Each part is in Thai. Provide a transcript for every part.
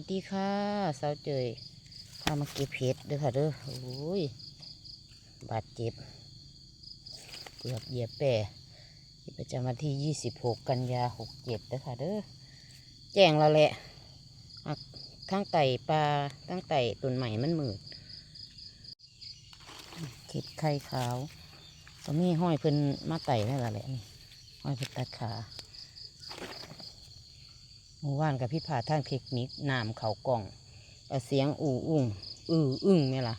วัสดีค่ะสาวเจยพามาเก็บเห็ดเด้อค่ะเด้อโอ้ยบาดเจ็บ เกือบเหยียบแปรที่ประจำวันที่ 26 กันยา 67เด้อค่ะเด้อแจ้งแล้วแหละทั้งไต่ปลาทั้งไต่ต้นใหม่มันมืดเข็ดไข่ขาว ก็มีห้อยเพิ่นมาไต่นั่นแหละนี่ห้อยเพิ่นตัดขา เมื่อวานกับพี่ผาทางเทคนิคน้ำเขากล่องเสียงอู่อุ้งอืออึ้งเนี่ยล่ะ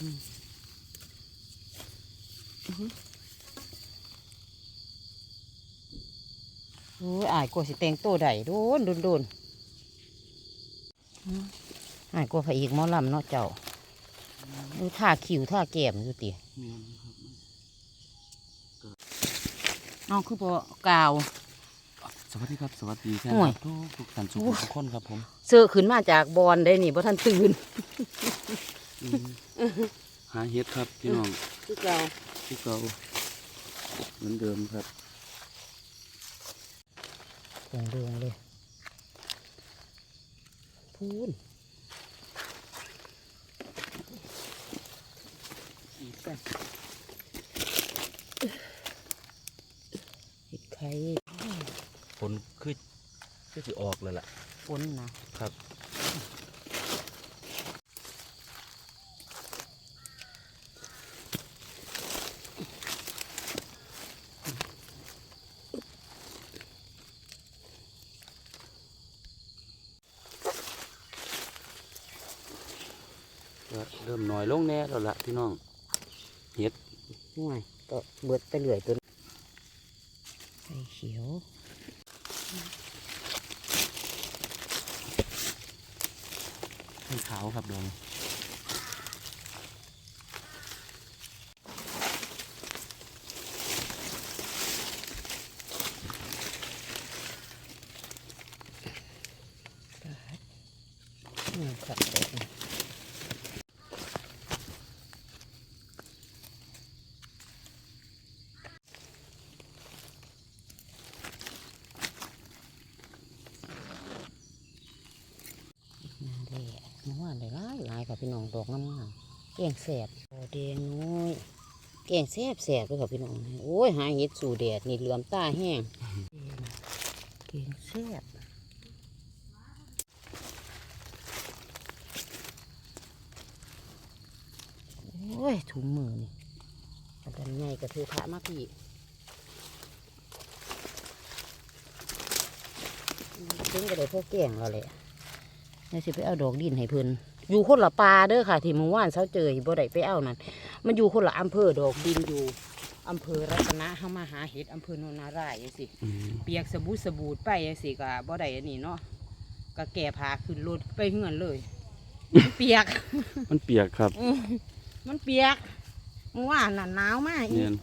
อืมอื้อหือโอ้ยอายกลัวสิแต่งโตวใดโดนโดนโดนอื้ออายกลัวพระเอกมอลำเนาะเจ้าดูท่าคิวท่าแก้มดูติ เอาคือบ่กาว สวัสดีครับ สวัสดีแฟนโอ้คยลับทุกทุกท่านทุกโอ้คนทุกคนครับผมเสื้อขึ้นมาจากบอลได้นี่บ่ทันตื่นอืมหาเฮ็ดครับพี่น้องคือเก่าที่เก่าเหมือนเดิมครับดงดงเลยพูนอีกกันเห็ด ไข่ฝนคือคือสิออกเลยล่ะฝนนะครับก็เริ่มน้อยลงแน่แล้วล่ะพี่น้องเฮ็ด ห่วยก็เบิดไปเรื่อยตัวไข่เขียวให้ขาวครับดอง นี่ครับเด็กนี่นั่นแหละเมื่อวานได้หลายหลายค่ะพี่น้อง ดอกงามๆแกงแสบโอแดงน้อยแกงแสบแสบเลยค่ะพี่น้องโอ้ยหาเห็ดสู่แดดนี่เหลือมตาแห้งแกงแสบโอ้ยถุงมือนี่อันใหญ่กระเทือพระมากพี่เพิ่งก็ได้พวกแกงเราแหละนี่สิไปเอาดอกดินให้เพิ่น อยู่คนละปลาเด้อค่ะ ที่เมื่อวานเช้าเจอบ่ได้ไปเอานั่นมันอยู่คนละอำเภอดอกดินอยู่อำเภอรัตนะเฮามาหาเห็ดอำเภอโนนนารายจังซี่อืมเปียกสบู่สบูดไปจังซี่ก็บ่ได้อันนี้เนาะก็แก่พาขึ้นรถไปเฮือนเลยเปียก มันเปียกครับอืมมันเปียกเมื่อวานน่ะหนาวมากอีเนี่ยก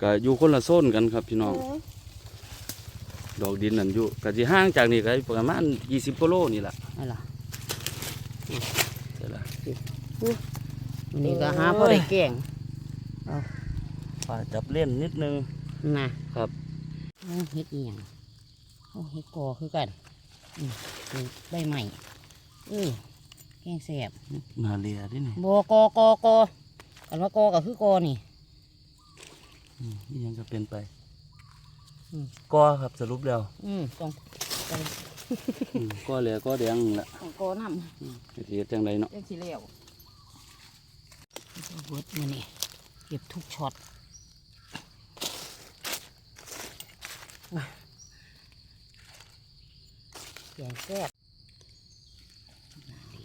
ก็อยู่คนละโซนกันครับพี่น้องเออดอกดินนั่นอยู่ก็สิห่างจากนี่ก็ประมาณ20กิโลนี่ล่ะนั่นล่ะ ใช่ล่ะวันนี้ก็หาพอได้แกงปลาจับเล่นนิดนึงนะครับเอาเฮ็ดอีหยังเอาเฮ็ดกอคือกันอืมนี่ใบใหม่อือแกงแสบนาเลียดินี่บกอกอกอกันว่ากอก็คือกอนี่อืมนี่ยังก็เป็นไปอืมก็ครับสรุปแล้ว อืมต้องต้องอืม ก็เหลือก็แดงนั่นละต้องกอนำอืมเสียจังไรเนาะเจ้าสิเลี้ยวเบิดมานี่เก็บทุกช็อตแกงแซ่บนั่นดิ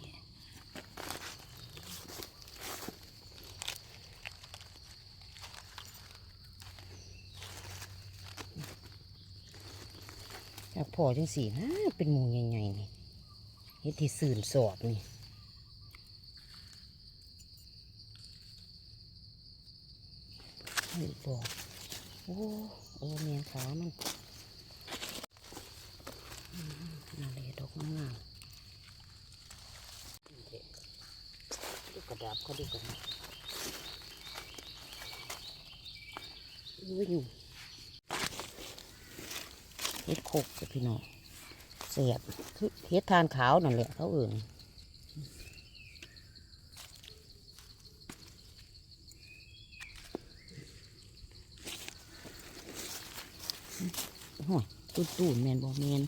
จาก พอจังสีนะเป็นหมูใหญ่ๆนี่เฮ็ดที่สื่นสอบนี่เฮ้ยดอกโอ้โอ้เมียนขามันมนั่นเลยดอกงามดูกระดาบเขาดูกันนะอุ้ยอยู่ เฮ็ดโคกจ้ะพี่น้องเสียบคือเฮ็ดทานขาวนั่นแหละเขาเอื่นโอ้ยตุ้นตูนแมนบอแมน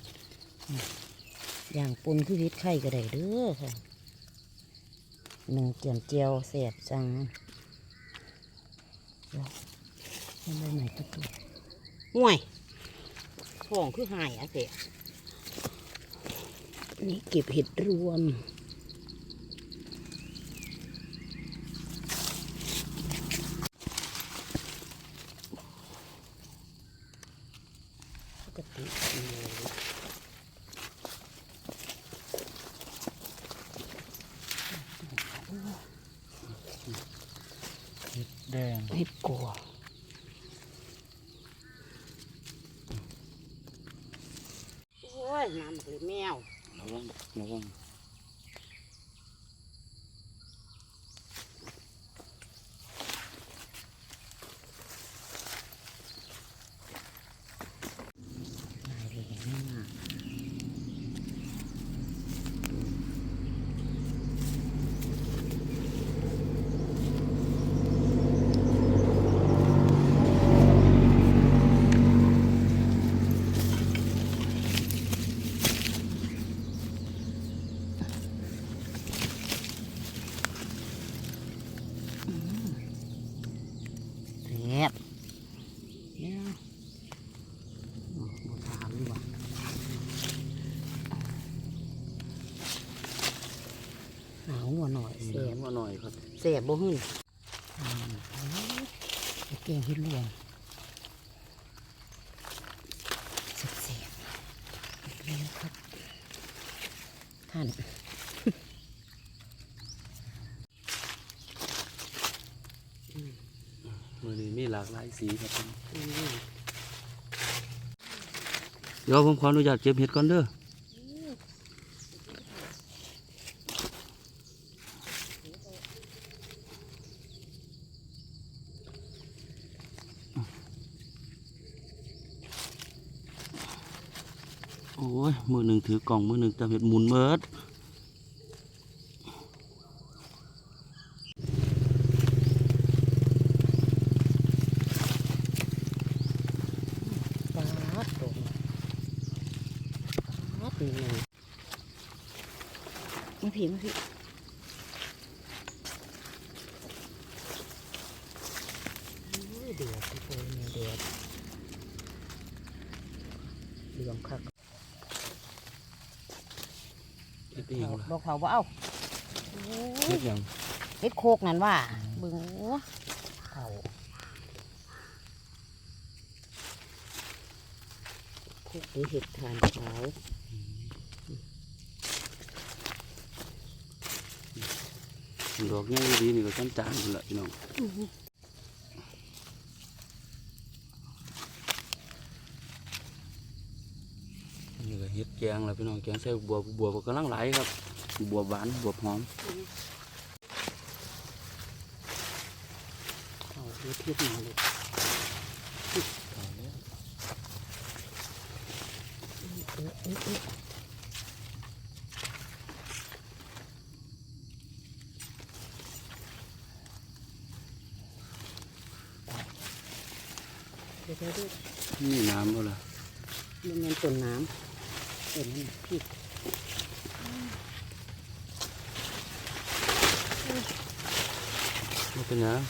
อย่างปนคือเฮ็ดไข่ก็ได้เด้อค่ะหนึ่งเจียมเจียวเสียบจังเดี๋ยวให้ใบใหม่ตุ้นห่วย ของคือหายอะเสะนี่เก็บเห็ดรวม ปกติดีเลยแดง เห็ดกัวโอ้ย น้ำหรือแมว ระวังระวัง นายเรียนมากแซ่บเนี่ยอ๋อบถามดีกว่าหนาวหัวหน่อยเสีเสียยบมาหน่อยครับเสียบบ่หึ่นอืมเอาเก่งเฮ็ดรวมเสียบๆเรียนครับท่านมือนี้มีหลากหลายสีครับผมอืมเดี๋ยวผมขออนุญาตเก็บเห็ดก่อนเด้อ ยมือหนึ่งถือกล่องมือหนึ่งจับเห็ดหมุนเมิดปาดตรงปาดนี่เลยมาพี่มาพี่โอ้ยเดือดทุกคนเนี่ยเดือดเหลืองคัก เห็ ดเองล่ะดอกเขาบ่เอาโอ้เห็ยดยังเฮ็ดโคกนั่นว่าเบึงโอ้เขาโคกหรือเห็ดทานขาวดอกนี้ดีนี่ก็จานจานๆพุ่นละพี่น้อง เฮ็ดแกงแล้วพี่น้องแกงใส่บัวบัวก็กำลังไหลครับ บัวหวานบัวหอมเขาเฮ็ดเฮ็ดมาเลยเอ๊ะเอ๊ะเอ๊ะเดี๋ยวเดี๋ยวเดี๋ยวนี่น้ำก็ล่ะ มันเป็นต้นน้ำเป็นน้ำพริก ไม่ เป็นหยัง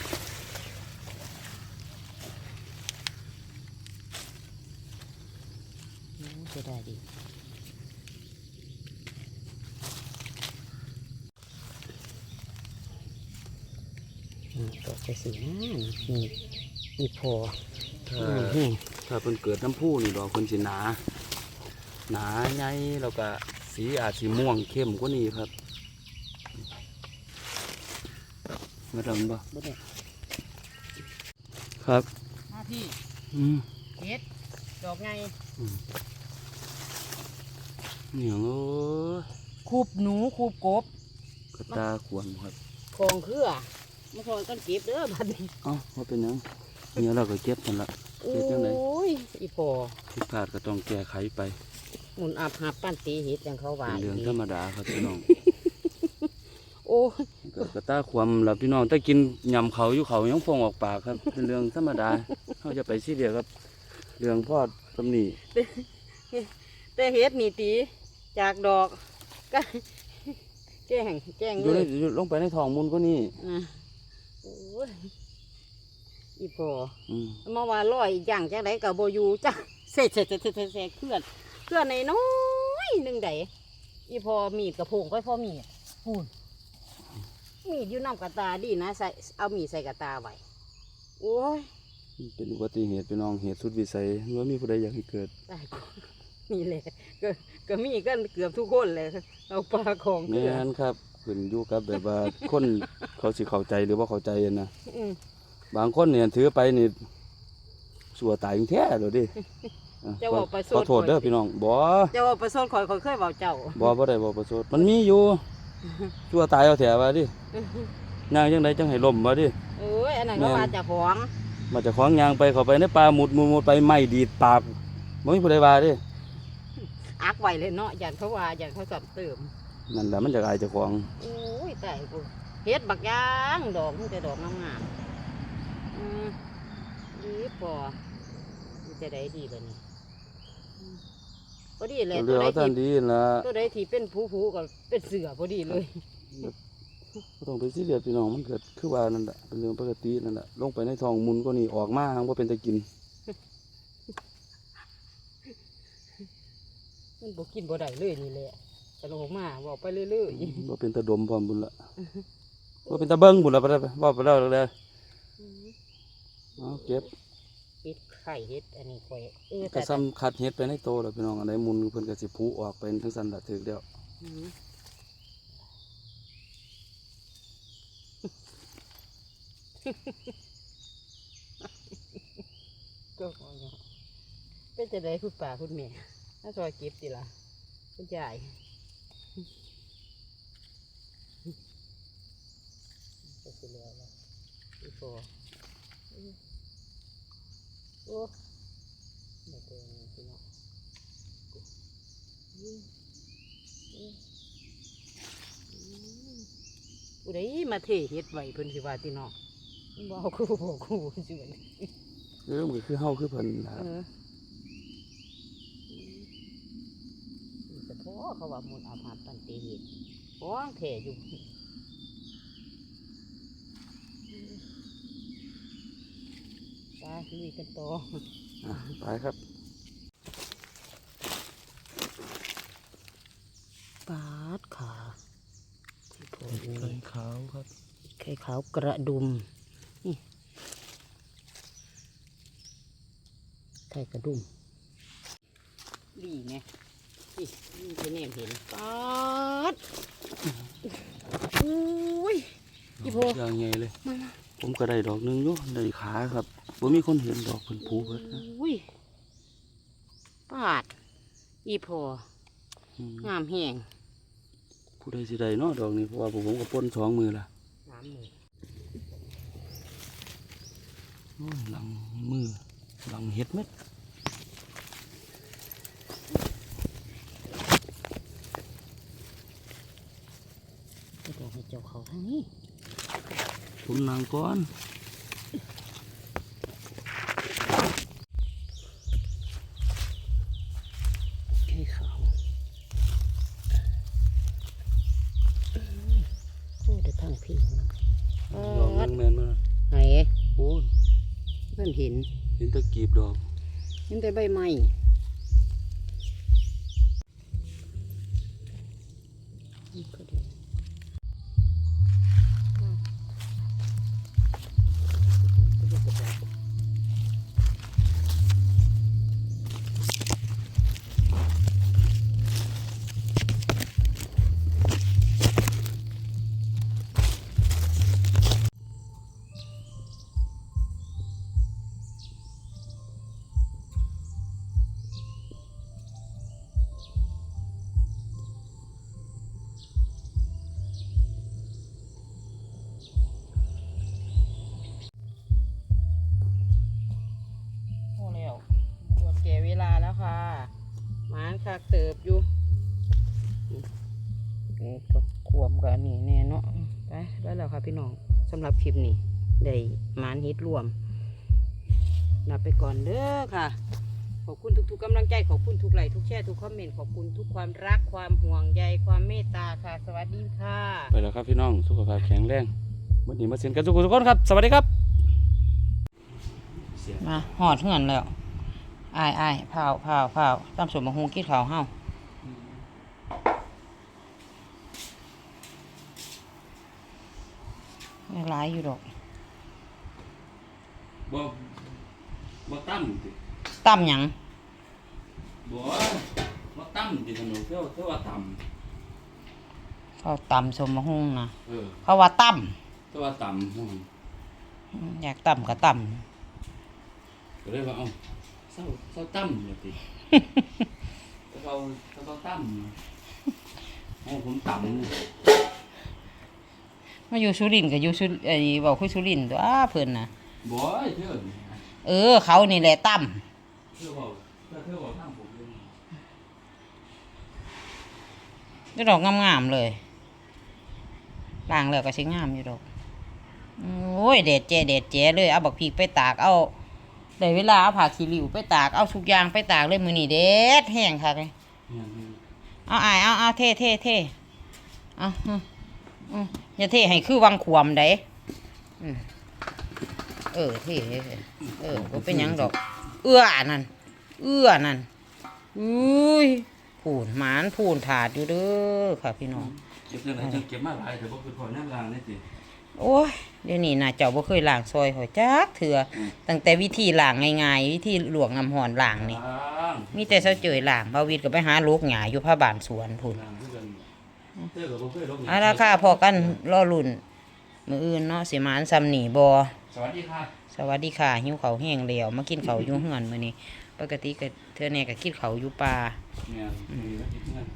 โอ้จะได้ดีอืมก็จะสีน้านี่นี่พอถ้าอืมแห้งถ้าเพิ่นเกิดน้ำพุนี่ดอกเพิ่นสิหนา หนาใหญ่แล้วก็สีอาจสีม่วงเข้มกว่านี้ครับ มาดำบ่บ่ได้ครับมาพี่อืมเฮ็ดดอกไงเหนียวโอ้ยคูบหนูคูบกบกระตาขวนครับคลองเครือมาคลองต้นเก็บเด้อบัดนี้เอ้าว่าเป็นหยังเนี่ยเราก็เก็บกันละเอโอ้เฮ็ดจังไดยอีพอผิดพลาดก็ต้องแก้ไขไป หมุนอับหับปั้นตีเห็ดอย่างเขาว่าเป็นเรื่องธรรมดาครับพี่น้อง โอ้ย ก็กระตาความล่ะพี่น้องแต่กินยำเขาอยู่เขายังฟองออกปากครับ เป็นเรื่องธรรมดาเขาจะไปซีเรียสครับ เรื่องพ่อตำหนิแต่เห็ดนี่ตีจากดอกก็แจ้งแจ้งอยู่เลในยลงไปในท้องมุนก็นี่นะโอ้ยอีพอ อืมมาว่าร้อยอย่างจังไดกับโบอยูจ้ะเสร็จเสร็จเสร็จเสร็จเสร็จเคลื่อนเคลื่อนในน้อยๆหนึ่งไดอีพอมีดกระโพงก็พอมีดพูน มีดอยู่น้ำกระตาดีนะใส่เอามีดใส่กระตาไว้โอ้ยเป็นอุบัติเหตุพี่น้องเหตุสุดวิสัยว่ามีผู้ใดอยากให้เกิดตายกูนี่แหละก็ก็มีกันเกือบทุกคนเลยเอาปลาของเกลืแม่อนครับขึ้นอยู่กับแบบว่าคนเขาสิเข้าใจหรือว่าเข้าใจนะอืมบางคนเนี่ยถือไปนี่สัวตายแท้เลยดิอะจะบอกประสขดอโทษเด้อพี่น้องบ่เจ้าว่าประสดคอยคอยเคยบอกเจ้าบ่บ่ได้บ่ประสดมันมีอยู่ สัวตายเอาแถว่าดิย่างจังไดจังให้ล่มว่าดิเอ้ยอันนั้นก็แม่นมาจากของมาจากของยางไปเข้าไปในป่าหมุดหมุดหมุดไปไหม้ดีดปากบ่มีผู้ใดว่าดิอักไว้เลยเนาะอย่างเขาว่าอย่างเขาสับเติมนั่นแหละมันจะอายเจ้าของโอ้ยตายกูเฮ็ดบักยางดอกมันจะดอกงามๆอืมดีพอมันจะได้ดีเลยนี่อืม พอดีเลยเรืตัวอใดเอาท่านที่ดีนั่นล่ะตัวใดที่เป็นผู้ผู้ก็เป็นเสือพอดีเลย บ่ต้องไปซีเรียสพี่น้องมันเกิดคือว่านั่นแหละเป็นเรื่องปกตินั่นแหละลงไปในท้องหมุนก็นี่ออกมาหังบ่เป็นตะกินมันบ่กินบ่ได้เลยนี่แหละจะลงมาบอกไปเรื่อยบ่เป็นตะดมพร้อมบุญละบ่เป็นตะเบิ่งบุญละไปแล้วบ่ไปแล้วเลยๆเอาเก็บปิด ไข่เฮ็ดอันนี้ข่อยเออก็แต่ซ้ำคัดเฮ็ดไปในโตแล้วพี่น้องอันใดหมุนเพิ่นก็สิผูออกเป็นทั้งสันละถึกแล้วอืมก็พอเนาะเป็นจะได้คุณป่าคุณแม่ถ้าซอยเก็บติล่ะคุณยายก็สิเหลือแล้วอีพออืม โอ้ไม่เป็นพี่น้องอืมอืมอืมผู้ใดมาเทเฮ็ดไว้เพิ่นสิว่าติเนาะบ่เอาคู่บ่คู่สิว่าเรื่องก็คือเฮาคือเพิ่นล่ะเออแต่พ่อเขาว่ามุนอาภาปันตีเหตุฟ้องแถอยู่ตา ลุยกันต่ออะไปครับปาดขาที่โผล่ไข่ขาวครับไข่ขาวกระดุมนี่ไข่กระดุมดีไงนี่นี่จะแนมเห็นปาดอุ้ยอีโพอย่างใหญ่เลยมามา ผมก็ได้ดอกหนึงอยู่ได้ขาครับบ่มีคนเห็นดอกเพิ่นผูเบิดนะอุ้ยปาด อีพออืมงามแหงผู้ใดสิได้เนาะดอกนี้เพราะว่าผมก็ป้นสองมือละงามเลยโอ้ยหลังมือหลังเฮ็ดเม็ดจะบอกให้เจ้าเขาทางนี้ ผมนางก้อนไข่ขาวโอ้เดี๋ยวทางพี่มันดอกหนึงแม่นมาไหนโอ้ยนั่นเห็นเห็นแตะกีบดอกเห็นแต่ใบไม้ ค่ะพี่น้องสำหรับคลิปนี้ได้หมานฮิตรวมลาไปก่อนเด้อค่ะ ขอบคุณทุกๆกำลังใจ ขอบคุณทุกไลค์ทุกแชร์ทุกคอมเมนต์ ขอบคุณทุกความรักความห่วงใยความเมตตาค่ะ สวัสดีค่ะ ไปแล้วครับพี่น้องสุขภาพแข็งแรงวันนี้มาเซ็นกันทุกคนทุกคนครับ สวัสดีครับเสียมาหอดเหือนแล้วอายอายเผาเผาเผาตามสมมะฮูกิดเขาวเฮา ไม่ร้ายอยู่ดอกบ่บ่ตั้มติตั้มหยังบ่บ่ตั้มติถนนเที่ยวเที่ยวว่าต่เขาตำสมมะฮุงนะำเออเขาว่าตั้มเที่ยวว่าต่ำอืมอยากตั้มก็ตั้มก็เลยว่าเอ้าเศร้าเศร้าตั้มเลยติเขาเขาเขาตั้มโอ้ผมต่ำ มาอยู่สุรินทร์กับอยู่สุไอ้บอกคุยสุรินทร์ตัวอ้าเพิ่นนะบ่อยเที่ยวนี่เออ เขานี่แหละตั้มเที่ยวบอกเที่ยวเที่ยวบอกทางผมเลยนี่ดอกงามๆเลยล้างแล้วก็ใช้งามอยู่ดอก โอ้ยเด็ดเจเด็ดเจเลยเอาบักพีกไปตากเอาได้เวลาเอาผักขี้ริ้วไปตากเอาทุกอย่างไปตากเลยมือนี่เด็ดแห้งค่ะเลยเนี่ยนี่เอาอายเอาเอาเท่เท่เท่เอาอืมอืม อย่าเท่ให้คือวังขวมได้อืมเออเท่เท่เท่เออบ่เป็นหยังดอก เอื้อนั่น เอื้อนั่นอุ้ยผูนหมานผูนถาดอยู่เด้อค่ะพี่น้องเก็บเรื่องไหนจังเก็บมาหลายแต่บ่คือพอน้ำลางนี่สิโอ้ยเดี๋ยวนี้น่ะเจ้าบ่เคยล้างซอยหอยจักเถื่ออตั้งแต่วิธีล้างง่ายๆวิธีลวกน้ำหอนล้างนี่ล้างมีแต่เสาเจยล้างบาวิดก็ไปหาลูกหญ้าอยู่ผ้าบานสวนพุ่นล้างคือกัน เที่ยวกับบ่เคยลงเอาละค่ะพอกันรอลุ่นมื้ออื่นเนาะสิหมานซำนี่บ่สวัสดีค่ะ สวัสดีค่ะ หิวข้าวแห้งแล้วมากินข้าวอยู่เฮือนมื้อนี้ ปกติก็เทื่อแน่ก็กินข้าวอยู่ป่าเนี่ยมีแล้วกินเงิน